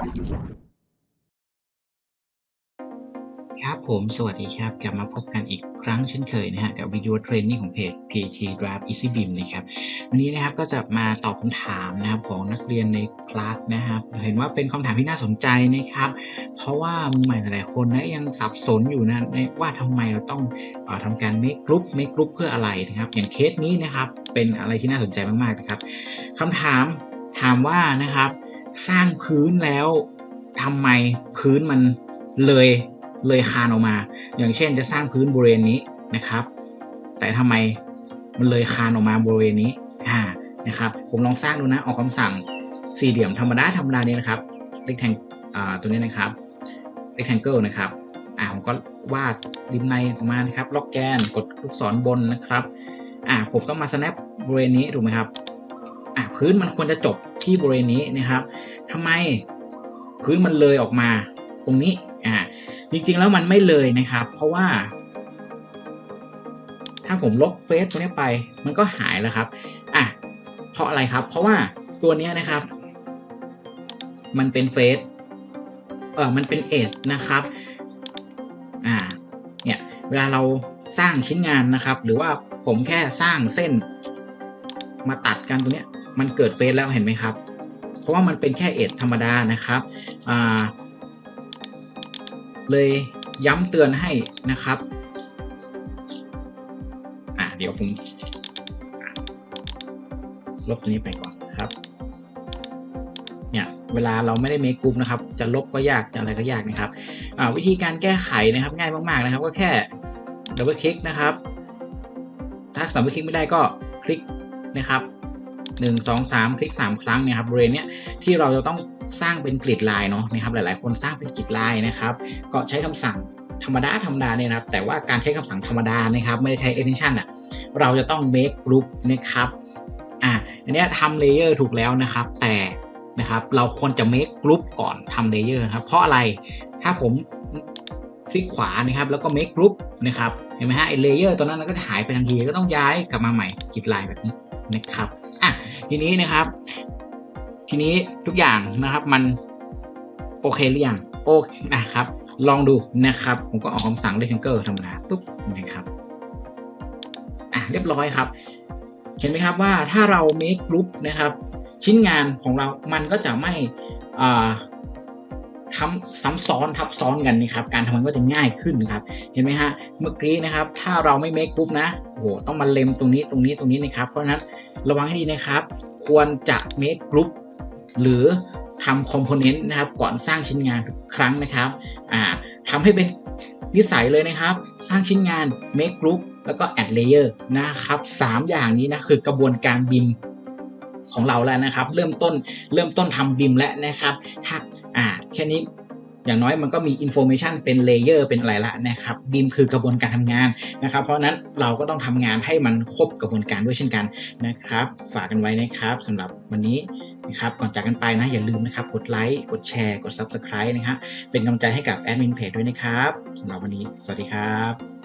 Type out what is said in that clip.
Thank you. ครับผมสวัสดีครับ กลับมาพบกันอีกครั้งเช่นเคยนะฮะกับวิดีโอเทรนนิ่งของเพจ PT Draft Easy Beam นะครับ วันนี้นะครับก็จะมาตอบคำถามนะครับของนักเรียนในคลาสนะครับเห็นว่าเป็นคำถามที่น่าสนใจนะครับ เพราะว่ามือใหม่หลายๆคนนะยังสับสนอยู่นะว่าทำไมเราต้องออทำการ make group make group เพื่ออะไรนะครับ อย่างเคสนี้นะครับเป็นอะไรที่น่าสนใจมากๆนะครับคำถามถามว่านะครับ สร้างพื้นแล้วทำไมพื้นมันเลย เลยคานออกมา อย่างเช่นจะสร้างพื้นบริเวณนี้นะครับ แต่ทำไมมันเลยคานออกมาบริเวณนี้อ่านะครับ ผมลองสร้างดูนะออกคำสั่งสี่เหลี่ยมธรรมดาธรรมดาเนี่ยนะครับเล็กแทงอ่าตัวนี้นะครับ rectangle นะครับอ่าผมก็วาดริมในออกมานะครับ ล็อกแกนกดลูกศรบนนะครับอ่าผมต้องมา snap บริเวณนี้ถูกไหมครับอ่าพื้นมันควรจะจบที่บริเวณนี้นะครับทำไมพื้นมันเลยออกมาตรงนี้ อ่าจริงๆแล้วมันไม่เลยนะครับ เพราะว่า ถ้าผมลบเฟซตัวนี้ไป มันก็หายแล้วครับอะเพราะอะไรครับ เพราะว่าตัวนี้นะครับ มันเป็นเฟซเออมันเป็นเอจนะครับอ่าเนี่ยเวลาเราสร้างชิ้นงานนะครับ หรือว่าผมแค่สร้างเส้นมาตัดกันตรงเนี้ยมันเกิดเฟซแล้วเห็นไหมครับ เพราะว่ามันเป็นแค่เอจธรรมดานะครับอ่า เลยย้ำเตือนให้นะครับอ่าเดี๋ยวผมลบตัวนี้ไปก่อนครับ เนี่ย เวลาเราไม่ได้เมคกรุ๊ปนะครับ จะลบก็ยาก จะอะไรก็ยากนะครับอ่าวิธีการแก้ไขนะครับง่ายมากๆนะครับ ก็แค่ดับเบิลคลิกนะครับ ถ้าสามารถคลิกไม่ได้ก็คลิกนะครับ หนึ่งสองสามคลิกสามครั้งเนะครับบริเวณเนี้ยที่เราจะต้องสร้างเป็นกริดลายเนาะนะครับหลายๆ คนสร้างเป็นกริดลายนะครับก็ใช้คำสั่งธรรมดาธรรมดาเนี่ยนะครับแต่ว่าการใช้คำสั่งธรรมดานะครับไม่ได้ใช้ extension อะเราจะต้อง make group นะครับอะอันเนี้ยทำ layer ถูกแล้วนะครับ แต่นะครับเราควรจะ make group ก่อนทำ layer นะครับเพราะอะไรถ้าผมคลิกขวานะครับแล้วก็ make group นะครับเห็นไหมฮะไอ้ layer ตัวนั้นก็จะหายไปทันทีก็ต้องย้ายกลับมาใหม่กริดลายแบบนี้นะครับ ทีนี้นะครับ ทีนี้ทุกอย่างนะครับมันโอเคหรือยังโอเคนะครับ ลองดูนะครับ ผมก็ออกคำสั่ง rectangle ธรรมดาปุ๊บนะครับอะเรียบร้อยครับ เห็นไหมครับว่าถ้าเรา make group นะครับ ชิ้นงานของเรามันก็จะไม่อ่า ทำซ้ำซ้อนทับซ้อนกันนะครับการทำมันก็จะง่ายขึ้นครับเห็นไหมฮะเมื่อกี้นะครับ ถ้าเราไม่ make group นะโอ้โหต้องมาเล็มตรงนี้ตรงนี้ตรงนี้นะครับ เพราะนั้นระวังให้ดีนะครับ ควรจะ make group หรือทำ component นะครับ ก่อนสร้างชิ้นงานทุกครั้งนะครับอ่าทำให้เป็นนิสัยเลยนะครับ สร้างชิ้นงาน make group แล้วก็ add layer นะครับสามอย่างนี้นะคือกระบวนการบิมของเราแล้วนะครับ เริ่มต้นเริ่มต้นทำบิมแล้วนะครับถ้าอ่า แค่นี้อย่างน้อยมันก็มีอินโฟเมชันเป็นเลเยอร์เป็นอะไรละนะครับบีมคือกระบวนการทำงานนะครับ เพราะฉะนั้นเราก็ต้องทำงานให้มันครบกระบวนการด้วยเช่นกันนะครับ ฝากกันไว้นะครับสำหรับวันนี้นะครับก่อนจากกันไปนะอย่าลืมนะครับ กดไลค์กดแชร์ กด subscribe นะครับเป็นกำลังใจให้กับแอดมินเพจด้วยนะครับสำหรับวันนี้ สวัสดีครับ